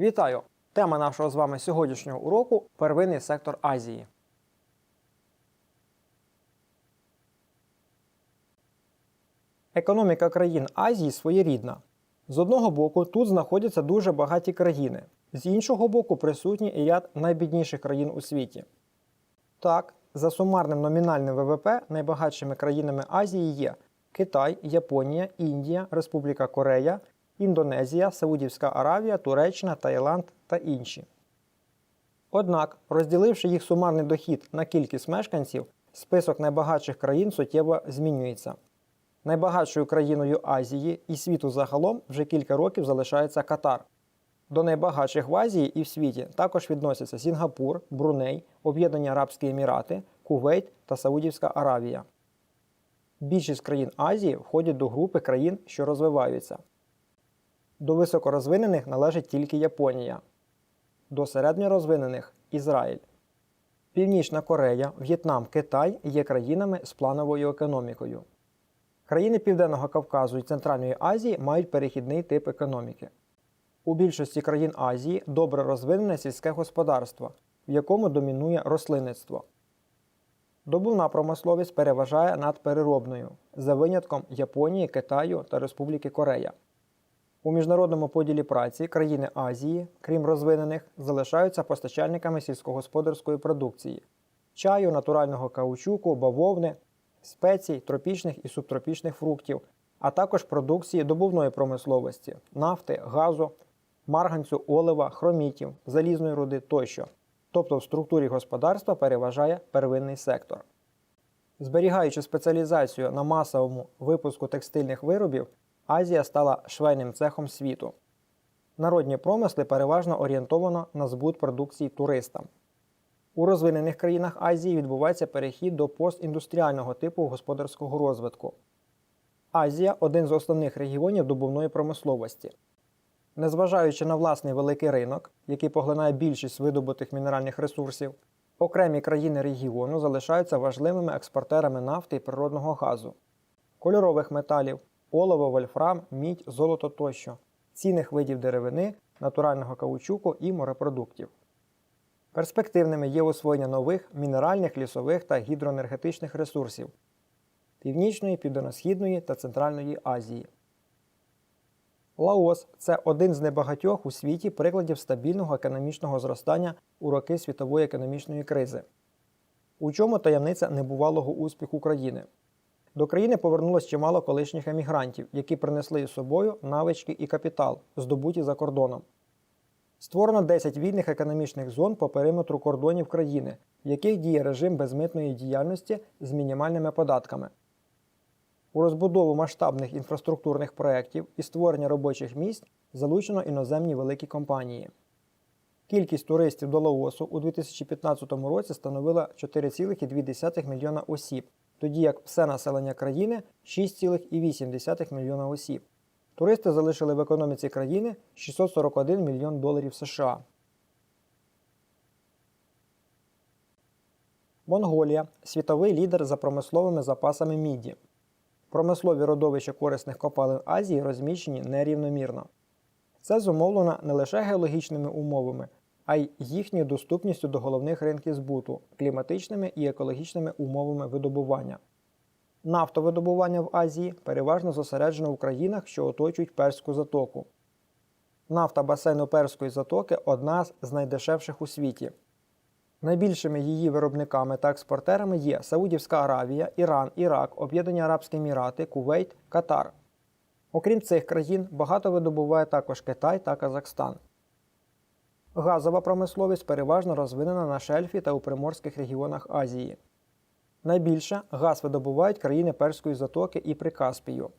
Вітаю! Тема нашого з вами сьогоднішнього уроку первинний сектор Азії. Економіка країн Азії своєрідна. З одного боку, тут знаходяться дуже багаті країни, з іншого боку, присутній і ряд найбідніших країн у світі. Так, за сумарним номінальним ВВП найбагатшими країнами Азії є Китай, Японія, Індія, Республіка Корея, Індонезія, Саудівська Аравія, Туреччина, Таїланд та інші. Однак, розділивши їх сумарний дохід на кількість мешканців, список найбагатших країн суттєво змінюється. Найбагатшою країною Азії і світу загалом вже кілька років залишається Катар. До найбагатших в Азії і в світі також відносяться Сінгапур, Бруней, Об'єднані Арабські Емірати, Кувейт та Саудівська Аравія. Більшість країн Азії входять до групи країн, що розвиваються. До високорозвинених належить тільки Японія, до середньорозвинених Ізраїль. Північна Корея, В'єтнам, Китай є країнами з плановою економікою. Країни Південного Кавказу і Центральної Азії мають перехідний тип економіки. У більшості країн Азії добре розвинене сільське господарство, в якому домінує рослинництво. Добувна промисловість переважає над переробною, за винятком Японії, Китаю та Республіки Корея. У міжнародному поділі праці країни Азії, крім розвинених, залишаються постачальниками сільськогосподарської продукції, чаю, натурального каучуку, бавовни, спецій, тропічних і субтропічних фруктів, а також продукції добувної промисловості, нафти, газу, марганцю, олива, хромітів, залізної руди тощо. Тобто в структурі господарства переважає первинний сектор. Зберігаючи спеціалізацію на масовому випуску текстильних виробів, Азія стала швейним цехом світу. Народні промисли переважно орієнтовано на збут продукції туристам. У розвинених країнах Азії відбувається перехід до постіндустріального типу господарського розвитку. Азія один з основних регіонів добувної промисловості. Незважаючи на власний великий ринок, який поглинає більшість видобутих мінеральних ресурсів, окремі країни регіону залишаються важливими експортерами нафти і природного газу, кольорових металів, олово, вольфрам, мідь, золото тощо, цінних видів деревини, натурального каучуку і морепродуктів. Перспективними є освоєння нових мінеральних, лісових та гідроенергетичних ресурсів Північної, Південно-Східної та Центральної Азії. Лаос це один з небагатьох у світі прикладів стабільного економічного зростання у роки світової економічної кризи. У чому таємниця небувалого успіху України? До країни повернулось чимало колишніх емігрантів, які принесли із собою навички і капітал, здобуті за кордоном. Створено 10 вільних економічних зон по периметру кордонів країни, в яких діє режим безмитної діяльності з мінімальними податками. У розбудову масштабних інфраструктурних проєктів і створення робочих місць залучено іноземні великі компанії. Кількість туристів до Лаосу у 2015 році становила 4,2 мільйона осіб, тоді як все населення країни 6,8 мільйона осіб. Туристи залишили в економіці країни 641 мільйон доларів США. Монголія світовий лідер за промисловими запасами міді. Промислові родовища корисних копалин Азії розміщені нерівномірно. Це зумовлено не лише геологічними умовами, а й їхньою доступністю до головних ринків збуту, кліматичними і екологічними умовами видобування. Нафтовидобування в Азії переважно зосереджено в країнах, що оточують Перську затоку. Нафта басейну Перської затоки одна з найдешевших у світі. Найбільшими її виробниками та експортерами є Саудівська Аравія, Іран, Ірак, Об'єднані Арабські Емірати, Кувейт, Катар. Окрім цих країн, багато видобуває також Китай та Казахстан. Газова промисловість переважно розвинена на шельфі та у приморських регіонах Азії. Найбільше газ видобувають країни Перської затоки і Прикаспію.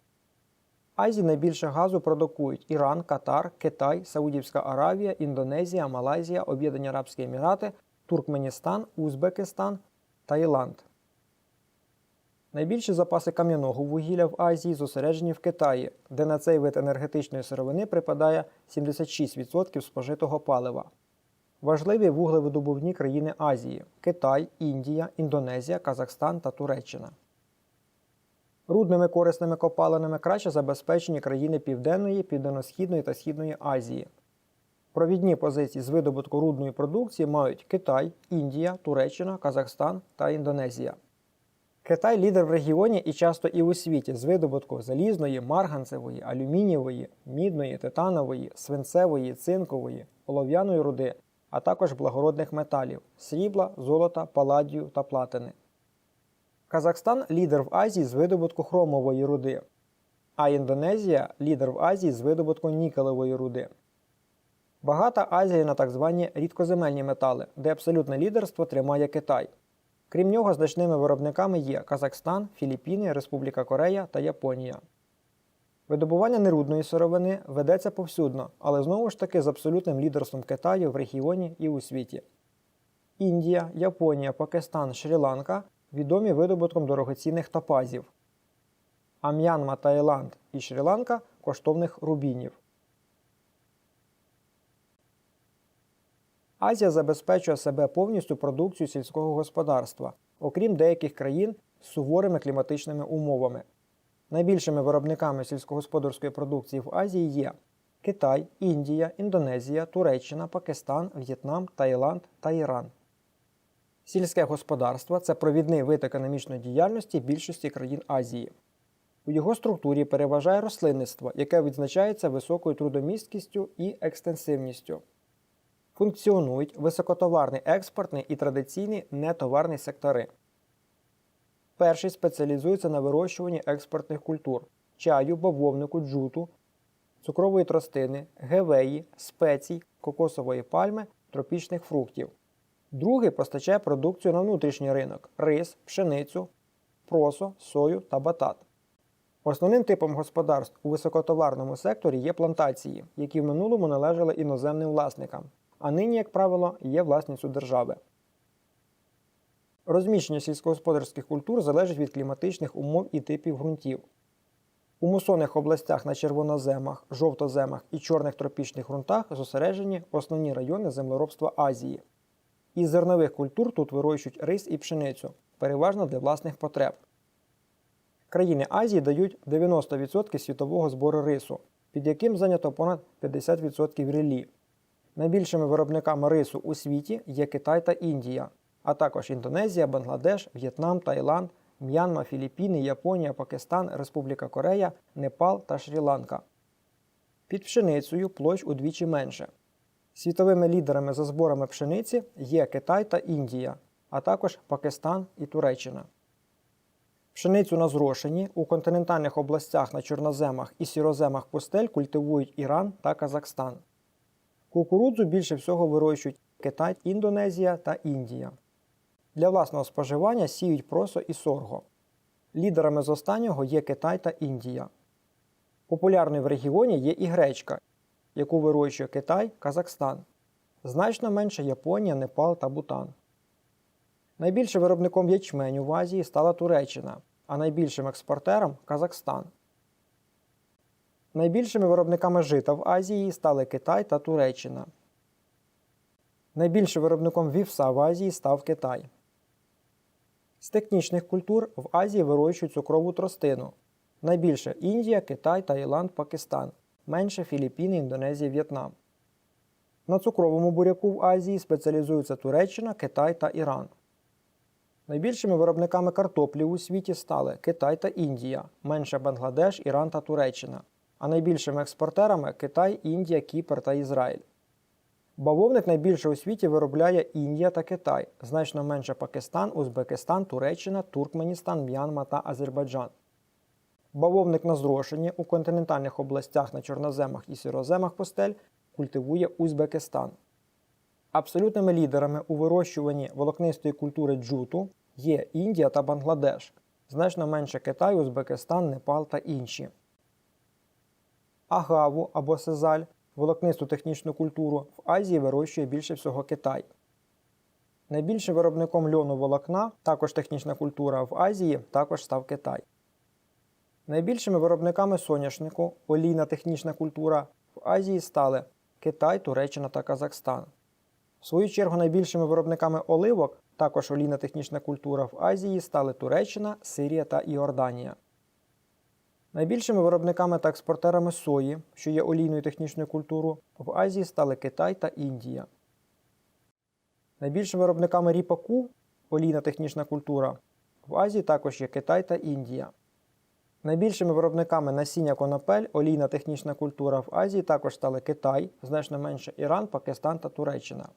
Азії найбільше газу продукують Іран, Катар, Китай, Саудівська Аравія, Індонезія, Малайзія, Об'єднані Арабські Емірати, Туркменістан, Узбекистан, Таїланд. Найбільші запаси кам'яного вугілля в Азії зосереджені в Китаї, де на цей вид енергетичної сировини припадає 76% спожитого палива. Важливі вуглевидобувні країни Азії Китай, Індія, Індонезія, Казахстан та Туреччина. Рудними корисними копалинами краще забезпечені країни Південної, Південно-Східної та Східної Азії. Провідні позиції з видобутку рудної продукції мають Китай, Індія, Туреччина, Казахстан та Індонезія. Китай лідер в регіоні і часто і у світі з видобутку залізної, марганцевої, алюмінієвої, мідної, титанової, свинцевої, цинкової, олов'яної руди, а також благородних металів срібла, золота, паладію та платини. Казахстан лідер в Азії з видобутку хромової руди, а Індонезія лідер в Азії з видобутку нікелевої руди. Багата Азія на так звані рідкоземельні метали, де абсолютне лідерство тримає Китай. Крім нього, значними виробниками є Казахстан, Філіппіни, Республіка Корея та Японія. Видобування нерудної сировини ведеться повсюдно, але знову ж таки з абсолютним лідерством Китаю в регіоні і у світі. Індія, Японія, Пакистан, Шрі-Ланка відомі видобутком дорогоцінних топазів, а М'янма, Таїланд і Шрі-Ланка коштовних рубінів. Азія забезпечує себе повністю продукцією сільського господарства, окрім деяких країн з суворими кліматичними умовами. Найбільшими виробниками сільськогосподарської продукції в Азії є Китай, Індія, Індонезія, Туреччина, Пакистан, В'єтнам, Таїланд та Іран. Сільське господарство це провідний вид економічної діяльності більшості країн Азії. У його структурі переважає рослинництво, яке відзначається високою трудомісткістю і екстенсивністю. Функціонують високотоварний експортний і традиційний нетоварний сектори. Перший спеціалізується на вирощуванні експортних культур чаю, бавовнику, джуту, цукрової тростини, гевеї, спецій, кокосової пальми, тропічних фруктів. Другий постачає продукцію на внутрішній ринок рис, пшеницю, просо, сою та батат. Основним типом господарств у високотоварному секторі є плантації, які в минулому належали іноземним власникам, а нині, як правило, є власністю держави. Розміщення сільськогосподарських культур залежить від кліматичних умов і типів ґрунтів. У мусонних областях на червоноземах, жовтоземах і чорних тропічних ґрунтах зосереджені основні райони землеробства Азії. Із зернових культур тут вирощують рис і пшеницю, переважно для власних потреб. Країни Азії дають 90% світового збору рису, під яким зайнято понад 50% ріллі. Найбільшими виробниками рису у світі є Китай та Індія, а також Індонезія, Бангладеш, В'єтнам, Таїланд, М'янма, Філіппіни, Японія, Пакистан, Республіка Корея, Непал та Шрі-Ланка. Під пшеницею площ удвічі менше. Світовими лідерами за зборами пшениці є Китай та Індія, а також Пакистан і Туреччина. Пшеницю на зрошенні у континентальних областях на чорноземах і сіроземах пустель культивують Іран та Казахстан. Кукурудзу більше всього вирощують Китай, Індонезія та Індія. Для власного споживання сіють просо і сорго. Лідерами з останнього є Китай та Індія. Популярною в регіоні є і гречка, яку вирощує Китай, Казахстан. Значно менше Японія, Непал та Бутан. Найбільшим виробником ячменю в Азії стала Туреччина, а найбільшим експортером Казахстан. Найбільшими виробниками жита в Азії стали Китай та Туреччина. Найбільшим виробником вівса в Азії став Китай. З технічних культур в Азії вирощують цукрову тростину. Найбільше Індія, Китай, Таїланд, Пакистан, менше Філіппіни, Індонезія, В'єтнам. На цукровому буряку в Азії спеціалізуються Туреччина, Китай та Іран. Найбільшими виробниками картоплі у світі стали Китай та Індія, менше Бангладеш, Іран та Туреччина, а найбільшими експортерами Китай, Індія, Кіпр та Ізраїль. Бавовник найбільше у світі виробляє Індія та Китай, значно менше Пакистан, Узбекистан, Туреччина, Туркменістан, М'янма та Азербайджан. Бавовник на зрошенні у континентальних областях на чорноземах і сіроземах пустель культивує Узбекистан. Абсолютними лідерами у вирощуванні волокнистої культури джуту є Індія та Бангладеш, значно менше Китай, Узбекистан, Непал та інші. Агаву або сезаль волокнисту технічну культуру в Азії вирощує більше всього Китай. Найбільшим виробником льону волокна, також технічна культура в Азії, також став Китай. Найбільшими виробниками соняшнику, олійна технічна культура в Азії стали Китай, Туреччина та Казахстан. В свою чергу найбільшими виробниками оливок, також олійна технічна культура в Азії, стали Туреччина, Сирія та Іорданія. Найбільшими виробниками та експортерами сої, що є олійною технічною культурою, в Азії стали Китай та Індія. Найбільшими виробниками ріпаку, олійна технічна культура, в Азії також є Китай та Індія. Найбільшими виробниками насіння конопель, олійна технічна культура в Азії також стали Китай, значно менше Іран, Пакистан та Туреччина.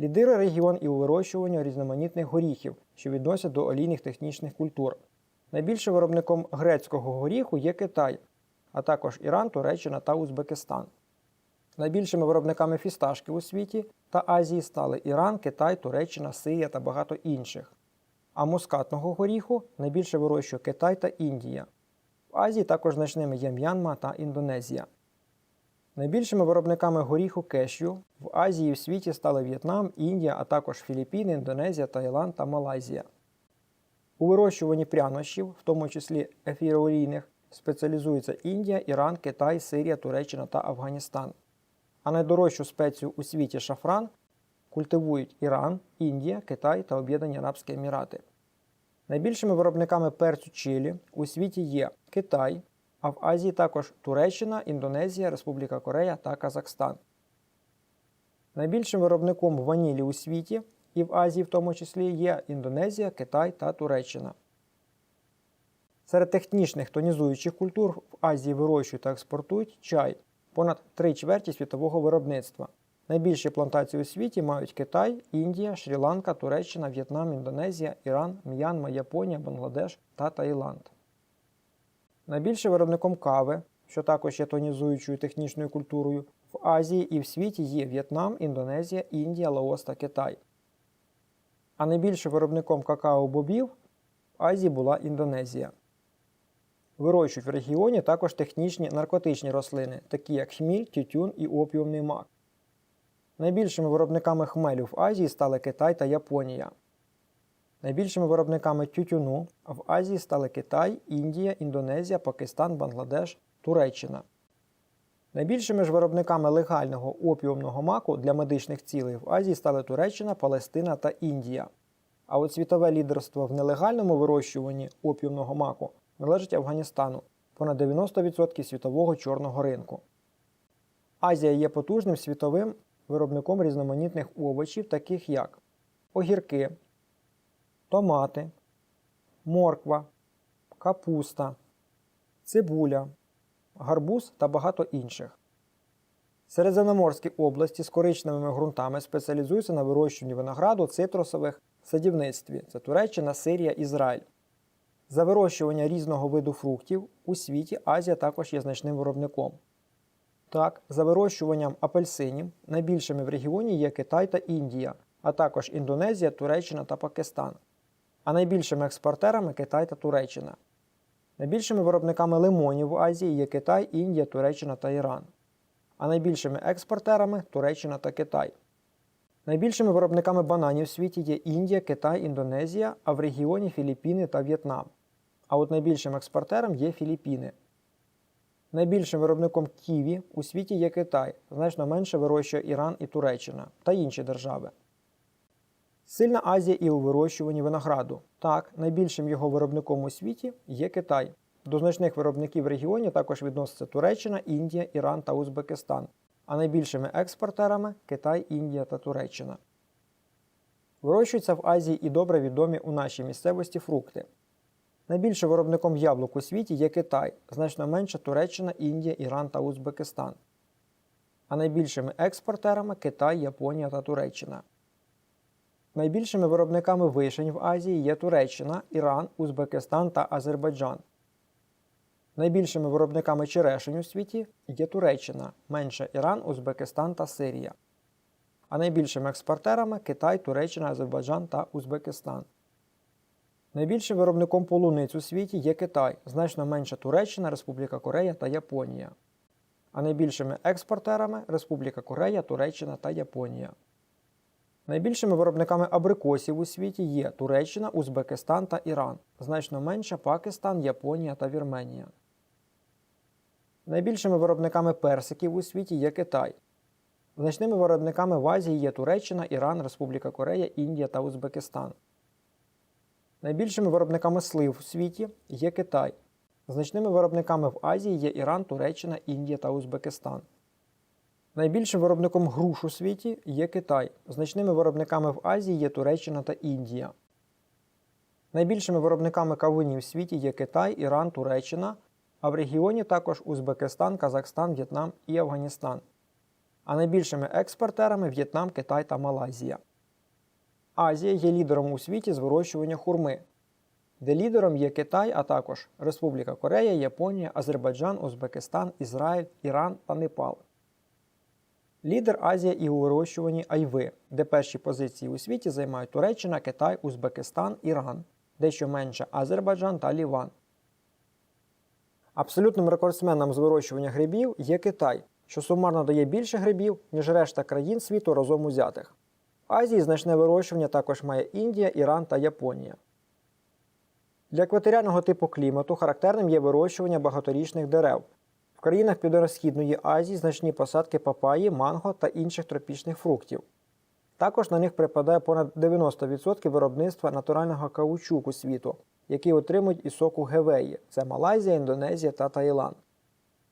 Лідирує регіон і у вирощуванні різноманітних горіхів, що відносять до олійних технічних культур. Найбільшим виробником грецького горіху є Китай, а також Іран, Туреччина та Узбекистан. Найбільшими виробниками фісташки у світі та Азії стали Іран, Китай, Туреччина, Сирія та багато інших. А мускатного горіху найбільше вирощує Китай та Індія. В Азії також значними є М'янма та Індонезія. Найбільшими виробниками горіху кешю в Азії і в світі стали В'єтнам, Індія, а також Філіппіни, Індонезія, Таїланд та Малайзія. У вирощуванні прянощів, в тому числі ефіроолійних, спеціалізуються Індія, Іран, Китай, Сирія, Туреччина та Афганістан. А найдорожчу спецію у світі шафран культивують Іран, Індія, Китай та Об'єднані Арабські Емірати. Найбільшими виробниками перцю чилі у світі є Китай, а в Азії також Туреччина, Індонезія, Республіка Корея та Казахстан. Найбільшим виробником ванілі у світі і в Азії в тому числі є Індонезія, Китай та Туреччина. Серед технічних тонізуючих культур в Азії вирощують та експортують чай понад 3 чверті світового виробництва. Найбільші плантації у світі мають Китай, Індія, Шрі-Ланка, Туреччина, В'єтнам, Індонезія, Іран, М'янма, Японія, Бангладеш та Таїланд. Найбільшим виробником кави, що також є тонізуючою технічною культурою, в Азії і в світі є В'єтнам, Індонезія, Індія, Лаос та Китай. А найбільшим виробником какао-бобів в Азії була Індонезія. Вирощують в регіоні також технічні наркотичні рослини, такі як хміль, тютюн і опіумний мак. Найбільшими виробниками хмелю в Азії стали Китай та Японія. Найбільшими виробниками тютюну в Азії стали Китай, Індія, Індонезія, Пакистан, Бангладеш, Туреччина. Найбільшими ж виробниками легального опіумного маку для медичних цілей в Азії стали Туреччина, Палестина та Індія. А от світове лідерство в нелегальному вирощуванні опіумного маку належить Афганістану понад 90% світового чорного ринку. Азія є потужним світовим виробником різноманітних овочів, таких як огірки, томати, морква, капуста, цибуля, гарбуз та багато інших. Середземноморські області з коричневими ґрунтами спеціалізуються на вирощуванні винограду, цитрусових садівництві це Туреччина, Сирія, Ізраїль. За вирощування різного виду фруктів у світі Азія також є значним виробником. Так, за вирощуванням апельсинів найбільшими в регіоні є Китай та Індія, а також Індонезія, Туреччина та Пакистан. А найбільшими експортерами Китай та Туреччина. Найбільшими виробниками лимонів в Азії є Китай, Індія, Туреччина та Іран. А найбільшими експортерами Туреччина та Китай. Найбільшими виробниками бананів в світі є Індія, Китай, Індонезія, а в регіоні Філіппіни та В'єтнам. А от найбільшим експортером є Філіппіни. Найбільшим виробником ківі у світі є Китай, значно менше вирощує Іран і Туреччина та інші держави. Сильна Азія і у вирощуванні винограду. Так, найбільшим його виробником у світі є Китай. До значних виробників в регіоні також відносяться Туреччина, Індія, Іран та Узбекистан, а найбільшими експортерами Китай, Індія та Туреччина. Вирощуються в Азії і добре відомі у нашій місцевості фрукти. Найбільшим виробником яблук у світі є Китай, значно менше Туреччина, Індія, Іран та Узбекистан. А найбільшими експортерами Китай, Японія та Туреччина. Найбільшими виробниками вишень в Азії є Туреччина, Іран, Узбекистан та Азербайджан. Найбільшими виробниками черешень у світі є Туреччина, менше Іран, Узбекистан та Сирія. А найбільшими експортерами Китай, Туреччина, Азербайджан та Узбекистан. Найбільшим виробником полуниць у світі є Китай, значно менше Туреччина, Республіка Корея та Японія. А найбільшими експортерами Республіка Корея, Туреччина та Японія. Найбільшими виробниками абрикосів у світі є Туреччина, Узбекистан та Іран, значно менше Пакистан, Японія та Вірменія. Найбільшими виробниками персиків у світі є Китай. Значними виробниками в Азії є Туреччина, Іран, Республіка Корея, Індія та Узбекистан. Найбільшими виробниками слив у світі є Китай. Значними виробниками в Азії є Іран, Туреччина, Індія та Узбекистан. Найбільшим виробником груш у світі є Китай. Значними виробниками в Азії є Туреччина та Індія. Найбільшими виробниками кавунів в світі є Китай, Іран, Туреччина, а в регіоні також Узбекистан, Казахстан, В'єтнам і Афганістан. А найбільшими експортерами В'єтнам, Китай та Малайзія. Азія є лідером у світі з вирощування хурми, де лідером є Китай, а також Республіка Корея, Японія, Азербайджан, Узбекистан, Ізраїль, Іран та Непал. Лідер Азія і у вирощуванні айви, де перші позиції у світі займають Туреччина, Китай, Узбекистан, Іран, дещо менше Азербайджан та Ліван. Абсолютним рекордсменом з вирощування грибів є Китай, що сумарно дає більше грибів, ніж решта країн світу разом узятих. В Азії значне вирощування також має Індія, Іран та Японія. Для екваторіального типу клімату характерним є вирощування багаторічних дерев. В країнах Південно-Східної Азії значні посадки папаї, манго та інших тропічних фруктів. Також на них припадає понад 90% виробництва натурального каучуку світу, який отримують із соку гевеї це Малайзія, Індонезія та Таїланд.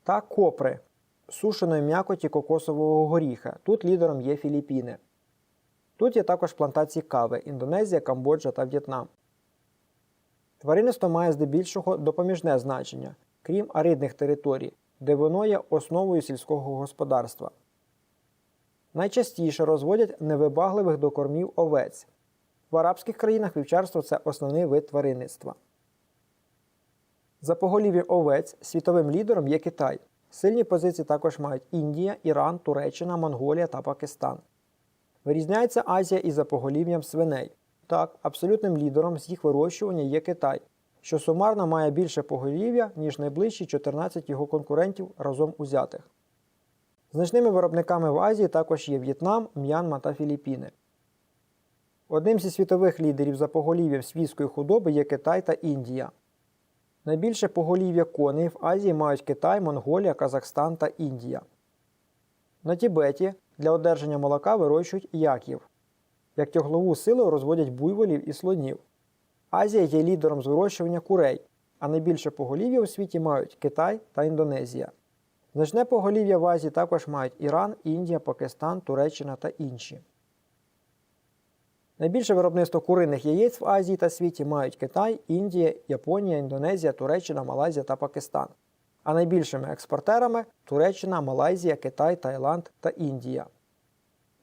Та копри сушеної м'якоті кокосового горіха. Тут лідером є Філіппіни. Тут є також плантації кави Індонезія, Камбоджа та В'єтнам. Тваринництво має здебільшого допоміжне значення, крім аридних територій, де воно є основою сільського господарства. Найчастіше розводять невибагливих до кормів овець. В арабських країнах вівчарство це основний вид тваринництва. За поголів'ям овець світовим лідером є Китай. Сильні позиції також мають Індія, Іран, Туреччина, Монголія та Пакистан. Вирізняється Азія і за поголів'ям свиней. Так, абсолютним лідером з їх вирощування є Китай, що сумарно має більше поголів'я, ніж найближчі 14 його конкурентів разом узятих. Значними виробниками в Азії також є В'єтнам, М'янма та Філіппіни. Одним зі світових лідерів за поголів'ям свійської худоби є Китай та Індія. Найбільше поголів'я коней в Азії мають Китай, Монголія, Казахстан та Індія. На Тібеті для одержання молока вирощують яків. Як тяглову силу розводять буйволів і слонів. Азія є лідером з вирощування курей, а найбільше поголів'я у світі мають Китай та Індонезія. Значне поголів'я в Азії також мають Іран, Індія, Пакистан, Туреччина та інші. Найбільше виробництво куриних яєць в Азії та світі мають Китай, Індія, Японія, Індонезія, Туреччина, Малайзія та Пакистан. А найбільшими експортерами Туреччина, Малайзія, Китай, Таїланд та Індія.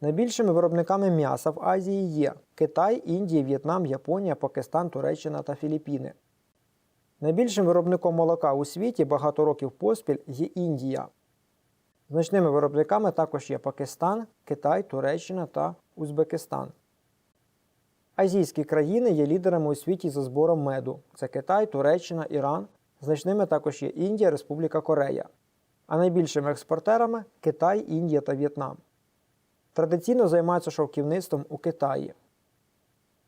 Найбільшими виробниками м'яса в Азії є Китай, Індія, В'єтнам, Японія, Пакистан, Туреччина та Філіппіни. Найбільшим виробником молока у світі багато років поспіль є Індія. Значними виробниками також є Пакистан, Китай, Туреччина та Узбекистан. Азійські країни є лідерами у світі за збором меду. Це Китай, Туреччина, Іран. Значними також є Індія, Республіка Корея. А найбільшими експортерами Китай, Індія та В'єтнам. Традиційно займаються шовківництвом у Китаї.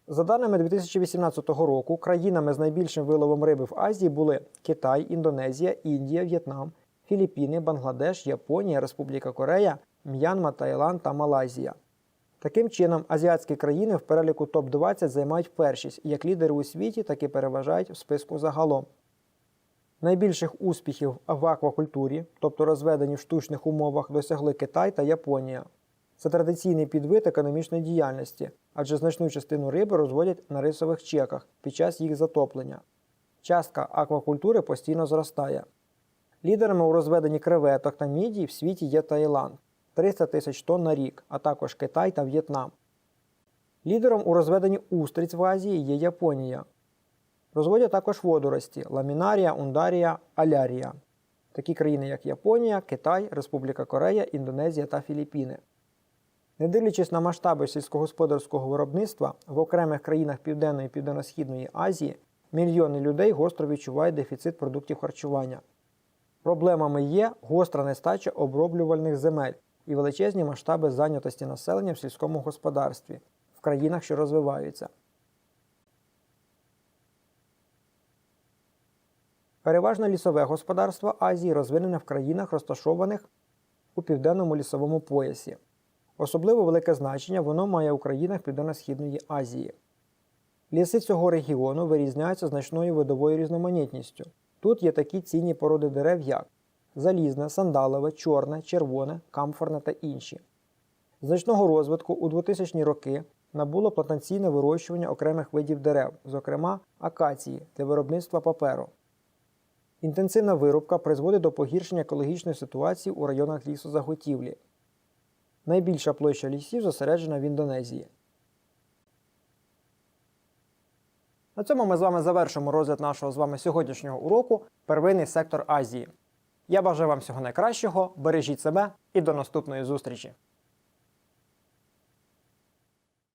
За даними 2018 року, країнами з найбільшим виловом риби в Азії були Китай, Індонезія, Індія, В'єтнам, Філіппіни, Бангладеш, Японія, Республіка Корея, М'янма, Таїланд та Малайзія. Таким чином, азіатські країни в переліку топ-20 займають першість як лідери у світі, так і переважають в списку загалом. Найбільших успіхів в аквакультурі, тобто розведені в штучних умовах, досягли Китай та Японія. Це традиційний підвид економічної діяльності, адже значну частину риби розводять на рисових чеках під час їх затоплення. Частка аквакультури постійно зростає. Лідерами у розведенні креветок та мідій в світі є Таїланд 300 тисяч тонн на рік, а також Китай та В'єтнам. Лідером у розведенні устриць в Азії є Японія. Розводять також водорості ламінарія, ундарія, алярія. Такі країни, як Японія, Китай, Республіка Корея, Індонезія та Філіппіни. Не дивлячись на масштаби сільськогосподарського виробництва в окремих країнах Південної і Південно-Східної Азії мільйони людей гостро відчувають дефіцит продуктів харчування. Проблемами є гостра нестача оброблювальних земель і величезні масштаби зайнятості населення в сільському господарстві в країнах, що розвиваються. Переважно лісове господарство Азії розвинене в країнах, розташованих у південному лісовому поясі. Особливо велике значення воно має у країнах Південно-Східної Азії. Ліси цього регіону вирізняються значною видовою різноманітністю, Тут є такі цінні породи дерев, як залізне, сандалове, чорне, червоне, камфорне та інші. Значного розвитку у 2000-ні роки набуло плантаційне вирощування окремих видів дерев, зокрема акації для виробництва паперу. Інтенсивна вирубка призводить до погіршення екологічної ситуації у районах лісозаготівлі. Найбільша площа лісів зосереджена в Індонезії. На цьому ми з вами завершимо розгляд нашого з вами сьогоднішнього уроку Первинний сектор Азії. Я бажаю вам всього найкращого, бережіть себе і до наступної зустрічі!